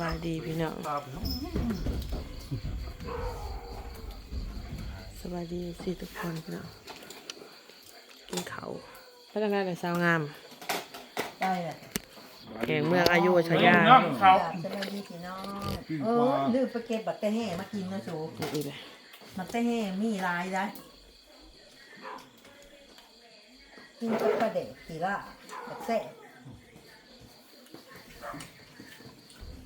บายดีพี่น้องครับสบายดีสิทุกคนพี่น้องกินเขาวพนักงานแต่สาวงามได้แหละแข่งเมืองอายุชยาน้องเขาจะได้ดีพี่น้องเออลืมไปเก็บบัตรเต้แห่มากินนะสูอีกเลยบัตรเต้แห่มีลายได้กินกับปลาเด็กกีล่าแบบแซ่บ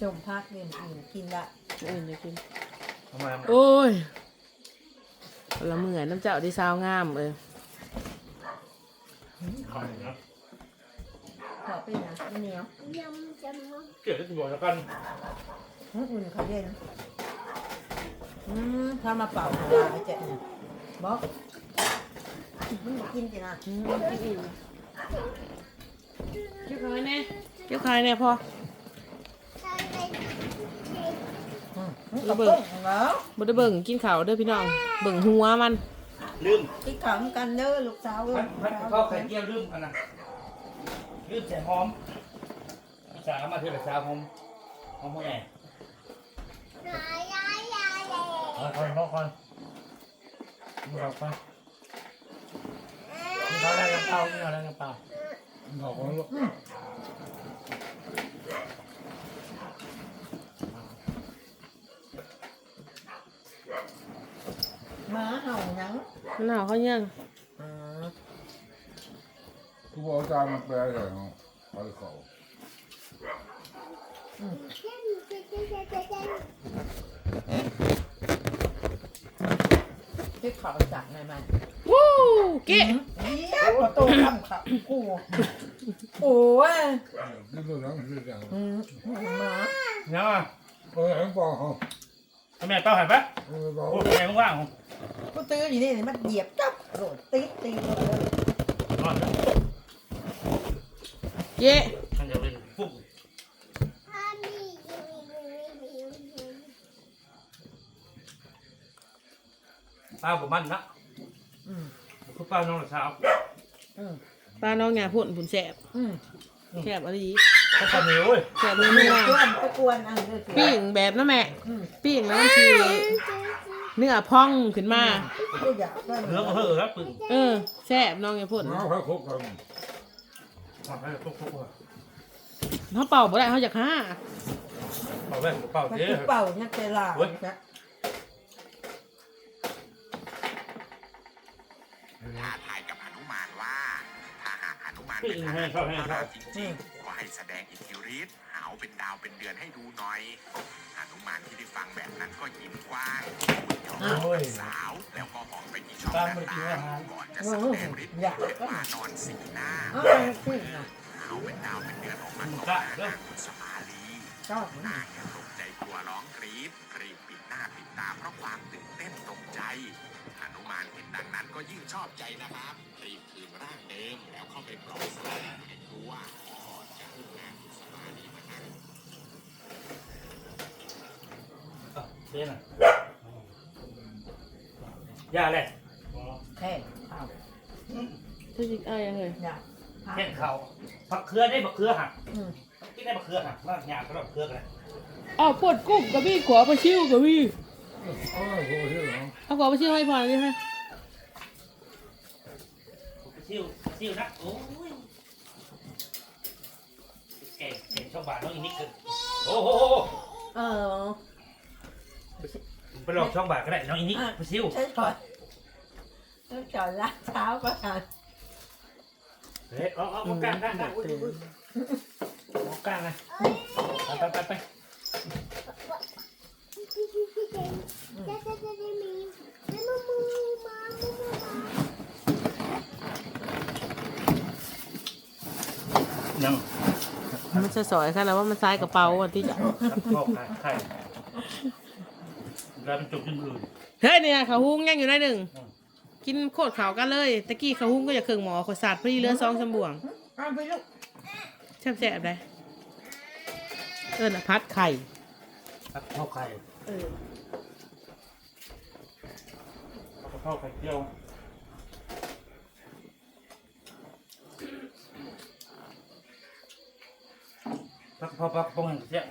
ชมพักเรียนกินกินละอื่นจะกิน ทำไมโอ้ยคนละเมื่อยน้ำเจ้าที่สาวงามเออเขาเนาะขอไปนะไม่เหนียวเกลียดที่บอกแล้วกันอื้ออุ่นเขาเย็นอืมถ้ามาเป่าหัวไอ้เจ๊เนี่ยบอกมึงมากินสินะอืมกินอีกเกี่ยวคายแน่เกี่ยวคายแน่พอ อืมกระเบื้องเหรอบ่ได้เบิ่งกินข้าวเด้อพี่น้อง เบิ่งหัวมัน ลืมที่ขำกันเด้อลูกสาวเอ้พัยดพัดเข้าไข่เจียวลืมอันน่ะลืมใส่หอมสามาเถอะสาหอมหอมพ่อแม่เออคอยรอคอยรอคอยมีเขาอะไรกันเปล่ามีอะไรกันเปล่าบอกว่าลูก หมาเห่าหยังมันหนาวเขายังอืมกูบอกจานมันแปลอะไรเนาะไปเขาที่เขาจากไหนมาวู้เกะเยี่ยประตูทำขับกูโอ้ยที่ตัวนั้นคืออย่างอืมหมาเนี่ยเออให้บอกเขา แม่เป้าหายปะเออบอกโอ้แม่ว่างๆกูตื้ออยู่นี่มันเหยียบจับโดดตีตีเลยนอนนะเกะมันจะเป็นปุ๊บป้าผมมันนะอืมคือป้าน้องเช้าอืมปลาน้องหยาพุ่นผุนแสบอืมแสบอะไรอี กเขาคนนี้เว้ยแสบมือไม่มือกวนไปกวนเอันนี้ปิ้งแบบนะแม่อืมปิ้งแล้วมันทีเนื้อพองขึ้นมากูอยากได้เรื่องเฮ้อครับปึ้งเออแสบน้องหยาพุ่นเอาให้ครบกันทำให้ทุกทุกคนเขาเป่าบ่ได้เขาอยากห้าเป่าแม่เป่ามันเจ๊ คือเป่าเนี่ยเจลาจ้ะท้าทายกับหนุมานว่า ถ้าหากหนุมานปึ้เป็งนให้ทหารเข้าให้ของเข้าเราจริงๆก็ให้ แสดงอิทธิฤทธิ์หาวเป็นดาวเป็นเดือนให้ดูหน่อยหนุมานที่ได้ฟังแบบนั้นก็ยิ้มกว้างยอมรับสาว แล้วก็หอมไปที่ช่องหน้าต่างก่อนจะแสดงฤทธิ์เป็นมานอนสีหน้าเอนหาวเป็นดาวเป็นเดือนออกมาต่อหน้างกุสมาลีนางเนี่ยตกใจกลัวร้องกรี๊ดรีบปิดหน้าปิดตาเพราะความตื่นเต้นตกใจหนุมานเห็นดังนั้นก็ยิ่งชอบใจนะครับรีบคืนร่างเดิมแล้วเข้าไปปลอบสายให้รู้ว่าจะขึ้นนางกุสมาลีมานั่ง เจ๊น่ะย่าเลยแค่เอาชื่อจิกเอ้ยเลยอยากแค่เขาผักเครือได้ผักเครือหักอืมที่ได้ผักเครือหักว่าหยาบก็ผักเครือกันอ้าวปวดกุ้งกับพี่ขวาไปชิวกับพี่เอาให้ครบที่หลังเอาขวาไปชิวให้พอเลยฮะซิ่วซิ่วนะโอ้ยเก่งเก่งช่องบาทน้องอีนิกเกินโอ้โห เออ ไปลองช่องบาทก็ได้น้องอีนิกไปซิ่วใช่ถอดต้องจอดล้างเท้าก็ทันเฮ้ยเอาเอาเอากลางกลางกลางอุ้ยอุ้ยเอากลางไงไปไปไปยังมันจะสอยค่ะแล้วว่ามันซ้ายกระเป๋าวันที่จะชอบไข่ไข่ แล้วเป็นจุกยังอื่นเฮ้ยเนี่ยเขาหุ้งยังอยู่ในหนึ่ง กินโคตรเขากันเลย ตะกี้เขาหุ้งก็อย่าเครื่องหมอขดสาดพอดีเหลือซองสมบวงเอาไปลูกแซ่บแซ่บๆเลยเออนะพัดไข่ครับข้าวไข่เออข้าวไข่เจียวพักพอพักปงเสีย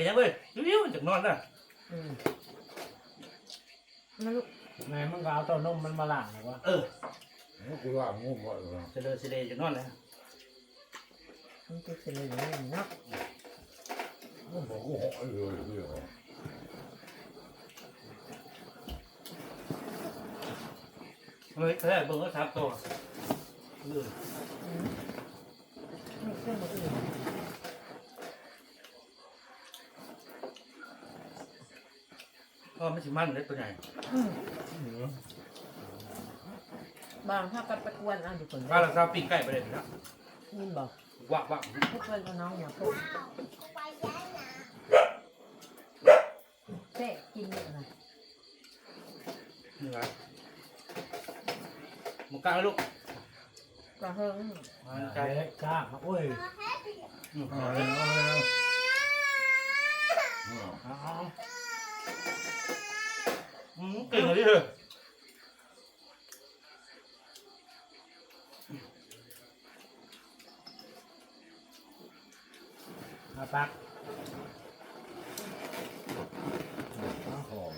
ห็นยังเว้ยยิ้วๆจากนอนน่ะอืมมาลูกแม่มึงก็เอาเต้านมมันมาล้างหน่อยวะเออกูล่างงูหมดแล้วเสลอเสลจากนอนนะมันจะเสร็จเลยเนาะงูบอกกูหอยเลยเรื่องเฮ้ยแค่เบิ่งก็ทับตัวเอออืมนี่เครื่องมืออื่น พ่อไม่สิมันเลยตัวใหญ่อืมบางถ้ากันไปกวนอะทุกคนว่าเราซาปิ้งไก่ไปเลยนะยินบอกว่าว่าทุกคนก็น้องอย่าพูดเจ๊กินเนี่ยนะนี่ไงหมูกล้าลูกกระเฮิงมันใจใจจ้ามาโอ้ย อืม เอาแล้วเอาแล้ว เอา อืมเก่งเลยเถอะเอาปักหอม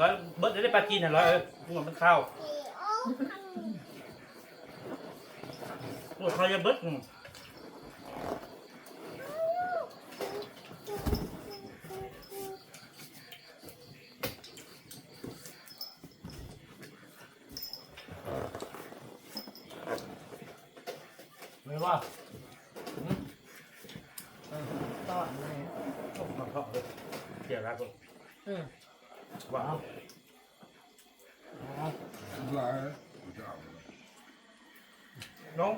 ร้อยเบิร์ดได้ปลาจีนอะร้อยเออหัวมันข้าวหัวเขาจะเบิร์ด ว่าต่ออะไรเอาเข้าเลยเดี๋ยวรักเลยอืมว่าเอาเอาลายจ้าน้อง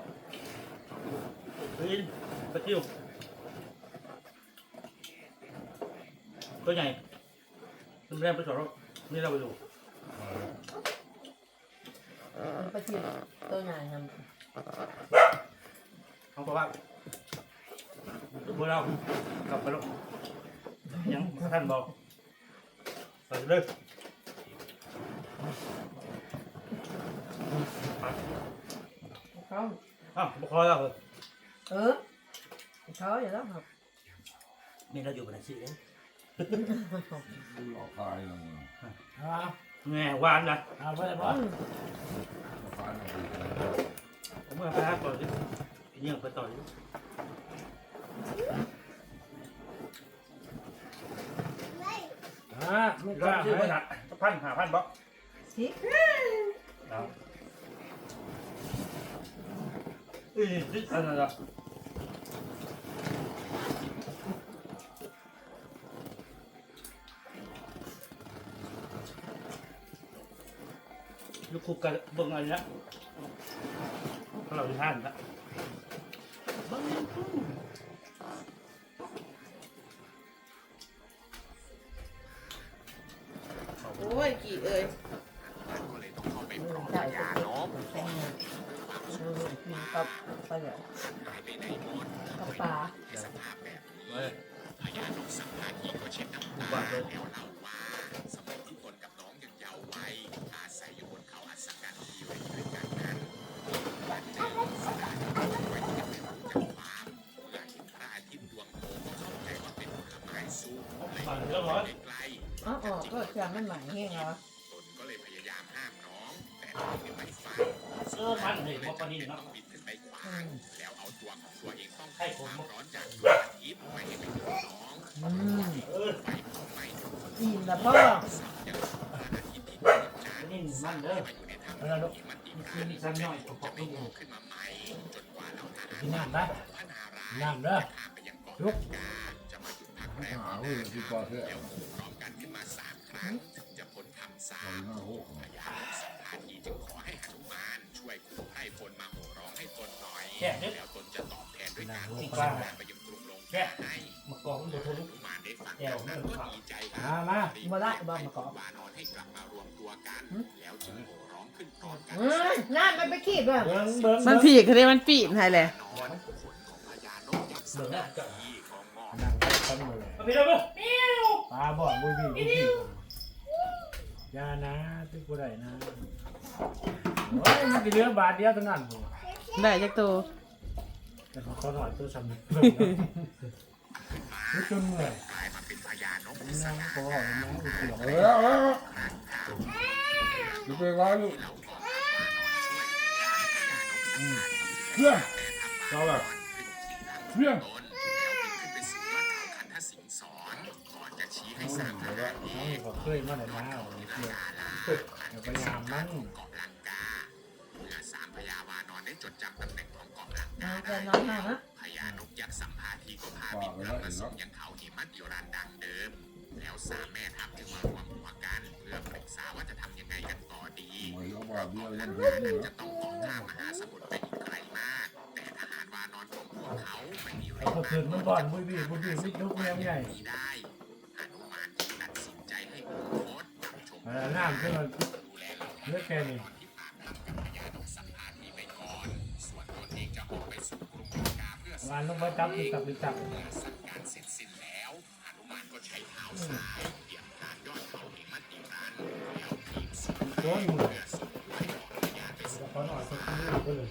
ปีนตะกิ้วตัวใหญ่ขึ้นแรกไปสอนเรานี่เราไปดูนไปที่ตัวใหญ่ทเขาบอกว่าบุเท่านบอกไปเลยำเขาอ้าวบุคอยแล้วเหรอเออเขาอย่างนั้นครับ นี่เราอยู่บนไหนสิเองกูหลอกขายนะมึงเอาแง่หวานนะเอาไป เลยพ่ออืมขายนะพี่ผมเมื่อไปหาก่อนดิยังไปต่อดิอ่าไม่กร้อล้านชื่อให้พันหาพันหาพันบอกสิเอาเอ้ยนี่อันนั้นเหรอลูกคุกกันเบิ่งอะไรนะเราที่ท่านนะ เบิ่งโอ้ยกี่เอ้ยก็เลยต้องเข้าไปเอปลออบใช่พใช่ญาน้องแตงเออกินกับปลาเหลือหายไปไหนหมดกับปลาในสภาพแบบนี้เฮ้ยพญานกสัมภาคีก็เช็ดน้ำอุตาบาทเลยแล้ว เออมันเห็นว่าปลานินต้เนาะองบินขึ้นไปขวาแล้วเอาตัวของตัวเองต้องให้ความร้อนจากดวงอาทิตย์ไปให้ไปถึงน้องอืมเออไปเผาไหม้จนกินแล้วพ่อยังพระป่ากนี่มันเด้อมาอยู่ในถ้ำเอาละลูกที่มันอีกมีมีชั้นย่อยของพวจะกไม่ลูกโผล่ขึ้นมาใหม่จนกว่าเราทหารกินน้ำได้พระนารายน้ำเด้อพาไปะลุกจะมาหยุดพักแรมาเว้ยที่ปอเท่แล้วโผล่พร้อมกันขึ้นมาสามครั้งถึงจะพ้นคำสาปหน้าโหกพญาสัมภาคีจึงขอ วยขู่ไพร่พลมาโห่ร้องให้ตนหน่อย แค่นี้แล้วตนจะตอบแทนด้วยการจริที่งกป่ะลางไปยังกรุงลงแค่ให้มากองมันเดือดทะลุหนุมานได้ฟังดังนั้นก็ดีใจคมารับมามาละบ้างมาก่อนวานอนให้กลับมารวมตัวกัน แล้วจึงโห่ร้องขึ้นพร้อมกันอืมนั่นมันไปขีบอะเบิ้งเบิ้งมันเบิ้งผีเขาเรียกมันปีนให้แหละนอนขนของพญานกยักษ์สลัดที่ของงอกนั่งกันหมดเลยเอาไปเลยเว้ยปลาบ่อนบุยบีบุยบียานะที่กูได้นะ โอ้ยมันกี่เรือบาทเดียวเท่านั้นผมได้จักตัวแต่เขาก็หน่อยตัวสำนึกรู้จนเมื่อยกลายมาเป็นพญานกน้ำคอน้ำอุ่นเสียงเอาแล้วเอาแล้วจะไปร้านลูกอืมเพื่อนเอาละเพื่อนต้นแล้วบินขึ้นไปสู่ยอดเขาคันทสิงสอนก่อนจะชี้ให้ทราบทหารเอน้ำก็เคยมาแต่น้าเสียอย่าพยายามมัน เกาะลังกาเมื่อสามพญาวานอนได้จดจำตำแหน่งของเกาะลังน้กาองจะได้น้องนะนะพญานกยักษ์สัมภาทีก็พาบินกลับมาสู่ยังเขาหิมัตยุรันดังเดิม แล้วสามแม่ทัพจึงมารวมหัวกัน เพื่อปรึกษาว่าจะทำยังไงกันต่อดีหมายเอาบาทเดียวทยังหาเห็นรอยู่จะต้องออกข้ามมหาสมุทรไปอีกไกลมาก แต่ทหารวานอนของพวกเขาไม่มีแรเอางก็คืนมันบ่อนบุยบีบุยบีมิดลุกแมวใหญ่หนีได้หนุมานจึงตัดสินใจให้องค์โคตจับชมน้ำที่มันดูแลเราเลือกแค่นี้ งกาเพื่อวานลงไปจับติดจับติดจับเมื่อสั่งการเสร็จสิ้นแล้วหนุมานก็ใช้เท้าซ้ายเหยียบฐานยอดเขาหิมัตติรันแล้วทีมส่งโอ้ยมือเพื่อส่งไว้ก่อนพญาไปสู่เขาหน่อยสักทีก็เลย